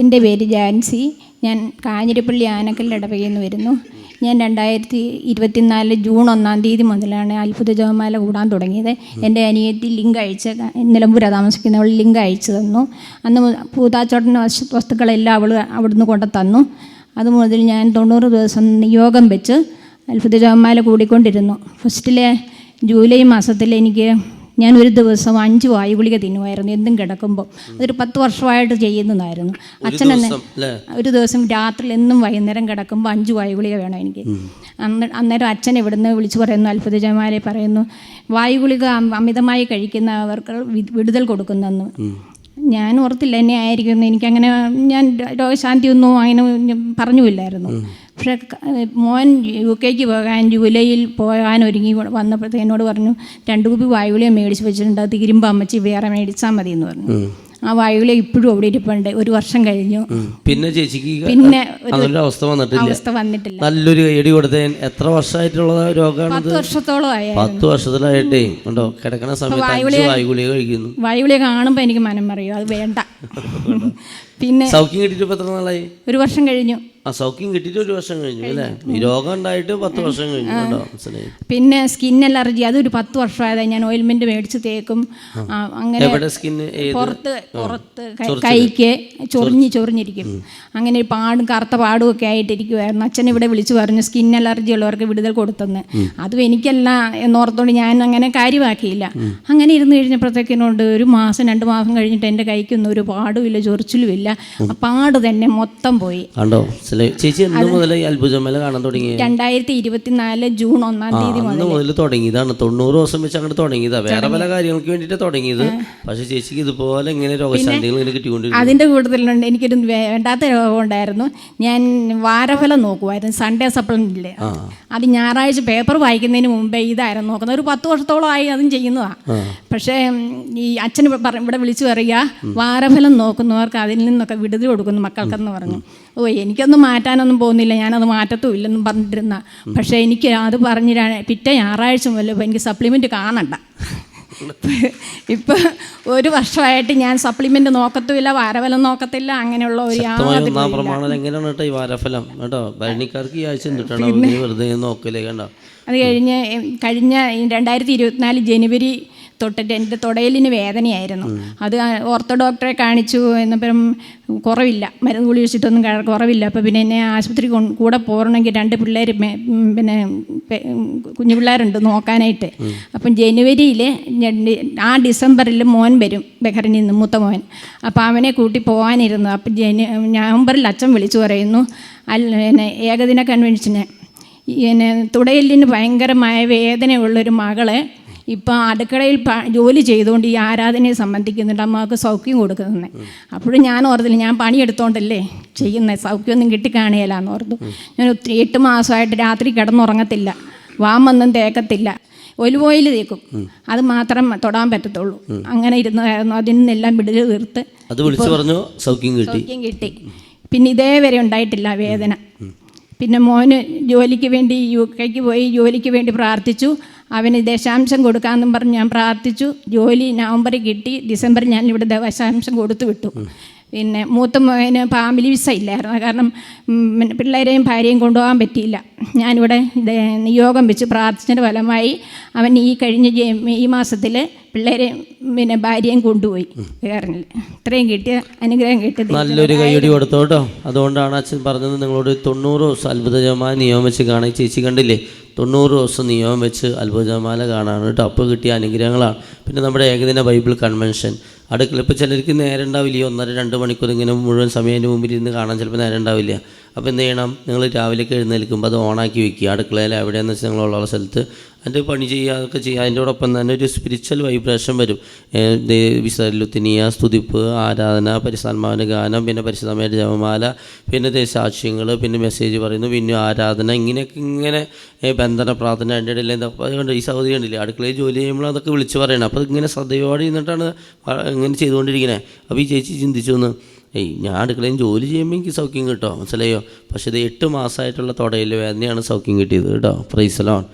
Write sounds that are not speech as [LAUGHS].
എന്റെ പേര് ജാൻസി. ഞാൻ കാഞ്ഞിരപ്പള്ളി ആനക്കൽ ഇടവകയിൽ നിന്ന് വരുന്നു. ഞാൻ രണ്ടായിരത്തി ഇരുപത്തിനാല് ജൂൺ ഒന്നാം തീയതി മുതലാണ് അത്ഭുത ജപമാല കൂടാൻ തുടങ്ങിയത്. എന്റെ അനിയത്തി ലിങ്ക് അയച്ച് നിലമ്പൂര താമസിക്കുന്നവൾ ലിങ്ക് അയച്ചു തന്നു. അന്ന് പൂതാച്ചോട്ടന്റെ പൂതാച്ചോട്ടൻ വസ്തുക്കളെല്ലാം അവൾ അവിടുന്ന് കൊണ്ട് തന്നു. അത് മുതൽ ഞാൻ തൊണ്ണൂറ് ദിവസം യോഗം വെച്ച് അത്ഭുത ജപമാല കൂടിക്കൊണ്ടിരുന്നു. ഫസ്റ്റിലെ ജൂലൈ മാസത്തിൽ എനിക്ക് ഞാൻ ഒരു ദിവസം അഞ്ച് വായു ഗുളിക തിന്നുമായിരുന്നു. എന്തും കിടക്കുമ്പോൾ അതൊരു പത്ത് വർഷമായിട്ട് ചെയ്യുന്നതായിരുന്നു അച്ഛൻ എന്നെ ഒരു ദിവസം രാത്രി എന്നും വൈകുന്നേരം കിടക്കുമ്പോൾ അഞ്ച് വായു ഗുളിക വേണം എനിക്ക്. അന്ന് അന്നേരം അച്ഛൻ ഇവിടുന്ന് വിളിച്ചു പറയുന്നു അത്ഭുതജമാരെ പറയുന്നു വായു ഗുളിക അമിതമായി കഴിക്കുന്നവർക്ക് വിടുതൽ കൊടുക്കുന്നെന്ന്. ഞാൻ ഓർത്തില്ല എന്നെ ആയിരിക്കുന്നു എനിക്കങ്ങനെ ഞാൻ രോഗശാന്തി ഒന്നും അങ്ങനെ പറഞ്ഞുമില്ലായിരുന്നു. പക്ഷേ മോൻ യു കെക്ക് പോകാൻ ജൂലൈയിൽ പോകാൻ ഒരുങ്ങി വന്നപ്പോഴത്തേക്ക് എന്നോട് പറഞ്ഞു രണ്ട് കുപ്പി വായുവിളിയെ മേടിച്ച് വെച്ചിട്ടുണ്ട് അത് തീരുമ്പോൾ അമ്മച്ചി വേറെ മേടിച്ചാൽ മതി എന്ന് പറഞ്ഞു ആ വായുവിളി ഇപ്പോഴും അവിടെ ഇരിപ്പുണ്ട് ഒരു വർഷം കഴിഞ്ഞു. പിന്നെ ചേച്ചിക്ക് പിന്നെ അവസ്ഥ വന്നിട്ടില്ല. അവസ്ഥ വന്നിട്ടില്ല. നല്ലൊരു എടി കൊടുത്തേ. എത്ര വർഷമായിട്ടുള്ള രോഗമാണ് പത്ത് വർഷത്തോളം ആയി. പത്ത് വർഷത്തിലായിട്ടേ. ഉണ്ടോ കിടക്കണ സമയത്ത് വായുവിളി കഴിക്കുന്നു. വായുഗുളിക കാണുമ്പോൾ എനിക്ക് മനം പറയും അത് വേണ്ട. [LAUGHS] പിന്നെ സൗഖ്യം കിട്ടിയിട്ട് എത്ര നാളായി? ഒരു വർഷം കഴിഞ്ഞു. ആ സൗഖ്യം കിട്ടിയിട്ട് ഒരു വർഷം കഴിഞ്ഞു അല്ലേ? ഈ രോഗം ഉണ്ടായിട്ട് പത്ത് വർഷം കഴിഞ്ഞു കേട്ടോ മനസ്സിലായി. പിന്നെ സ്കിൻ അലർജി അതൊരു പത്ത് വർഷമായതായി ഞാൻ ഓയിൽമെന്റ് മേടിച്ച് തേക്കും. ആ, അങ്ങനെ എവിടെ സ്കിന്ന് പുറത്ത് പുറത്ത് കൈ- കൈക്ക് ചൊറിഞ്ഞ് ചൊറിഞ്ഞിരിക്കും. അങ്ങനെ ഒരു പാടും കറുത്ത പാടും ഒക്കെ ആയിട്ടിരിക്കുമായിരുന്നു അച്ഛൻ ഇവിടെ വിളിച്ചു പറഞ്ഞു സ്കിൻ അലർജി ഉള്ളവർക്ക് വിടുതൽ കൊടുത്തെന്ന്. അതും എനിക്കല്ല എന്നോർത്തോണ്ട് ഞാൻ അങ്ങനെ കാര്യമാക്കിയില്ല. അങ്ങനെ ഇരുന്ന് കഴിഞ്ഞപ്പോഴത്തേക്കിനോണ്ട് ഒരു മാസം രണ്ട് മാസം കഴിഞ്ഞിട്ട് എന്റെ കൈക്കൊന്നും ഒരു പാടും ഇല്ല ചൊറിച്ചിലുമില്ല ആ പാട് തന്നെ മൊത്തം പോയി. കണ്ടോ? മനസ്സിലായി. ചേച്ചി എന്ന് മുതൽ ഈ അത്ഭുതമേല കാണാൻ തുടങ്ങി രണ്ടായിരത്തി ഇരുപത്തിനാല് ജൂൺ ഒന്നാം തീയതി അന്ന് മുതൽ തുടങ്ങിയതാണ്. തൊണ്ണൂറ് ദിവസം വെച്ച് അങ്ങോട്ട് തുടങ്ങിയതാ. വേറെ പല കാര്യങ്ങൾക്ക് വേണ്ടിയിട്ട് തുടങ്ങിയത്. പക്ഷെ ചേച്ചിക്ക് ഇതുപോലെ ഇങ്ങനെ രോഗശാന്തികൾ ഇങ്ങനെ കിട്ടിക്കൊണ്ടിരിക്കും അതിന്റെ കൂട്ടത്തിലുണ്ട് എനിക്കൊരു വേണ്ടാത്ത രോഗം ഉണ്ടായിരുന്നു ഞാൻ വാരഫലം നോക്കുമായിരുന്നു സൺഡേ സപ്ലിമെന്റിൽ അത് ഞായറാഴ്ച പേപ്പർ വായിക്കുന്നതിന് മുമ്പേ ഇതായിരുന്നു നോക്കുന്നത്. ഒരു പത്ത് വർഷത്തോളമായി അതും ചെയ്യുന്നതാണ് പക്ഷേ ഈ അച്ഛൻ ഇവിടെ ഇവിടെ വിളിച്ചു പറയുക വാരഫലം നോക്കുന്നവർക്ക് അതിൽ നിന്നൊക്കെ വിടുതൽ കൊടുക്കുന്നു മക്കൾക്കെന്ന് പറഞ്ഞു. ഓ എനിക്കൊന്നും മാറ്റാനൊന്നും പോകുന്നില്ല. ഞാനത് മാറ്റത്തും ഇല്ലെന്നും പറഞ്ഞിരുന്ന. പക്ഷേ എനിക്ക് അത് പറഞ്ഞ് പിറ്റേ ഞായറാഴ്ച മുതൽ എനിക്ക് സപ്ലിമെന്റ് കാണണ്ട. ഇപ്പം ഒരു വർഷമായിട്ട് ഞാൻ സപ്ലിമെന്റ് നോക്കത്തുമില്ല വാരഫലം നോക്കത്തില്ല അങ്ങനെയുള്ള ഒരു പ്രമാണം എങ്ങനെയാണ് കേട്ടോ ഈ വാരഫലം? കേട്ടോ ഭരണിക്കാർക്ക് ഈ ആഴ്ച വെറുതെ നോക്കലേ കണ്ടോ? അത് കഴിഞ്ഞ് കഴിഞ്ഞ രണ്ടായിരത്തി ഇരുപത്തിനാല് ജനുവരി തൊട്ടിട്ട് എന്റെ തുടയലിന് വേദനയായിരുന്നു. അത് ഓർത്തോ ഡോക്ടറെ കാണിച്ചു എന്നപ്പം കുറവില്ല. മരുന്ന് ഗുളി വെച്ചിട്ടൊന്നും കുറവില്ല. അപ്പോൾ പിന്നെ എന്നെ ആശുപത്രി കൂടെ പോകണമെങ്കിൽ രണ്ട് പിള്ളേർ പിന്നെ കുഞ്ഞു പിള്ളേരുണ്ട് നോക്കാനായിട്ട്. അപ്പം ജനുവരിയിൽ ആ ഡിസംബറിൽ മോൻ വരും ബഹറിനിൽ നിന്ന് മൂത്ത മോൻ. അപ്പോൾ അവനെ കൂട്ടി പോകാനിരുന്നു. അപ്പം ജനു നവംബറിൽ അച്ഛൻ വിളിച്ചു പറയുന്നു അല്ല പിന്നെ ഏകദിന കൺവെൻഷന് പിന്നെ തുടയലിന് ഭയങ്കരമായ വേദനയുള്ളൊരു മകൾ ഇപ്പം അടുക്കളയിൽ ജോലി ചെയ്തുകൊണ്ട് ഈ ആരാധനയെ സംബന്ധിക്കുന്നുണ്ട് അമ്മയ്ക്ക് സൗഖ്യം കൊടുക്കുന്നത് അപ്പോഴും ഞാൻ ഓർത്തില്ല ഞാൻ പണിയെടുത്തോണ്ടല്ലേ ചെയ്യുന്നത് സൗഖ്യമൊന്നും കിട്ടിക്കാണുകയില്ലാന്ന് ഓർത്തു. ഞാൻ ഒത്തിരി എട്ട് മാസമായിട്ട് രാത്രി കിടന്നുറങ്ങത്തില്ല. വാമൊന്നും തേക്കത്തില്ല. ഒലിവ് ഓയിൽ തേക്കും. അത് മാത്രം തൊടാൻ പറ്റത്തുള്ളൂ. അങ്ങനെ ഇരുന്നായിരുന്നു. അതിൽ നിന്നെല്ലാം വിടുതൽ തീർത്ത് അത് വിളിച്ചു പറഞ്ഞു സൗഖ്യം കിട്ടി. സൗഖ്യം കിട്ടി. പിന്നെ ഇതേവരെ ഉണ്ടായിട്ടില്ല വേദന. പിന്നെ മോന് ജോലിക്ക് വേണ്ടി യു കെക്ക് പോയി ജോലിക്ക് വേണ്ടി പ്രാർത്ഥിച്ചു. അവന് ദശാംശം കൊടുക്കാമെന്നും പറഞ്ഞ് ഞാൻ പ്രാർത്ഥിച്ചു. ജോലി നവംബറിൽ കിട്ടി. ഡിസംബർ ഞാൻ ഇവിടെ ദശാംശം കൊടുത്തു വിട്ടു പിന്നെ മൂത്ത മോന് ഫാമിലി വിസ ഇല്ലായിരുന്നു കാരണം പിള്ളേരെയും ഭാര്യയും കൊണ്ടുപോകാൻ പറ്റിയില്ല. ഞാനിവിടെ നിയോഗം വെച്ച് പ്രാർത്ഥിച്ചതിന്റെ ഫലമായി അവൻ ഈ കഴിഞ്ഞ ഈ മാസത്തിൽ പിള്ളേരെയും പിന്നെ ഭാര്യയും കൊണ്ടുപോയി വേറെങ്കിൽ ഇത്രയും കിട്ടിയ അനുഗ്രഹം കിട്ടിയത് നല്ലൊരു കൈയടി കൊടുത്തോട്ടോ അതുകൊണ്ടാണ് അച്ഛൻ പറഞ്ഞത് നിങ്ങളോട് തൊണ്ണൂറ് ദിവസം അത്ഭുതജമാല നിയമം വെച്ച് കാണാൻ. ചേച്ചി കണ്ടില്ലേ? തൊണ്ണൂറ് ദിവസം നിയമം വെച്ച് അത്ഭുതജമാല കാണാണ് കേട്ടോ. അപ്പോൾ കിട്ടിയ അനുഗ്രഹങ്ങളാണ്. പിന്നെ നമ്മുടെ ഏകദിന ബൈബിൾ കൺവെൻഷൻ. അടുക്കള ഇപ്പോൾ ചിലർക്ക് നേരം ഉണ്ടാവില്ല. ഒന്നര രണ്ട് മണിക്കൂർ ഇങ്ങനെ മുഴുവൻ സമയം മുമ്പിൽ ഇരുന്ന് കാണാൻ ചിലപ്പോൾ നേരം ഉണ്ടാവില്ല. അപ്പോൾ എന്ത് ചെയ്യണം? നിങ്ങൾ രാവിലെയൊക്കെ എഴുന്നേൽക്കുമ്പോൾ അത് ഓണാക്കി വെക്കുക. അടുക്കളയിൽ എവിടെയാണെന്ന് വെച്ചാൽ നിങ്ങളുള്ള സ്ഥലത്ത് അതിന്റെ പണി ചെയ്യുക അതൊക്കെ ചെയ്യുക. അതിന്റോടൊപ്പം തന്നെ ഒരു സ്പിരിച്വൽ വൈബ്രേഷൻ വരും. വിസലുത്തിനിയ സ്തുതിപ്പ് ആരാധന പരിസ്ഥാത്മാവിന്റെ ഗാനം പിന്നെ പരിശുദ്ധമായ ജപമാല പിന്നെ ദേശാക്ഷ്യങ്ങൾ പിന്നെ മെസ്സേജ് പറയുന്നു പിന്നെ ആരാധന ഇങ്ങനെയൊക്കെ ഇങ്ങനെ ബന്ധന പ്രാർത്ഥന അതിന്റെ ഇടയിൽ എന്താ ഈ സൗദി ഉണ്ടല്ലേ അടുക്കളയിൽ ജോലി ചെയ്യുമ്പോൾ അതൊക്കെ വിളിച്ച് പറയണം. അപ്പോൾ ഇങ്ങനെ ശ്രദ്ധയോടെ ഇരുന്നിട്ടാണ് ഇങ്ങനെ ചെയ്തുകൊണ്ടിരിക്കുന്നത് അപ്പോൾ ഈ ചേച്ചി ചിന്തിച്ചു എന്ന് ഏയ് ഞാൻ അടുക്കളയിൽ ജോലി ചെയ്യുമ്പോൾ എനിക്ക് സൗഖ്യം കിട്ടും? മനസ്സിലായോ? പക്ഷേ ഇത് എട്ട് മാസമായിട്ടുള്ള തുടയിൽ വേദനയാണ് സൗഖ്യം കിട്ടിയത് കേട്ടോ. പ്രൈസലോൺ.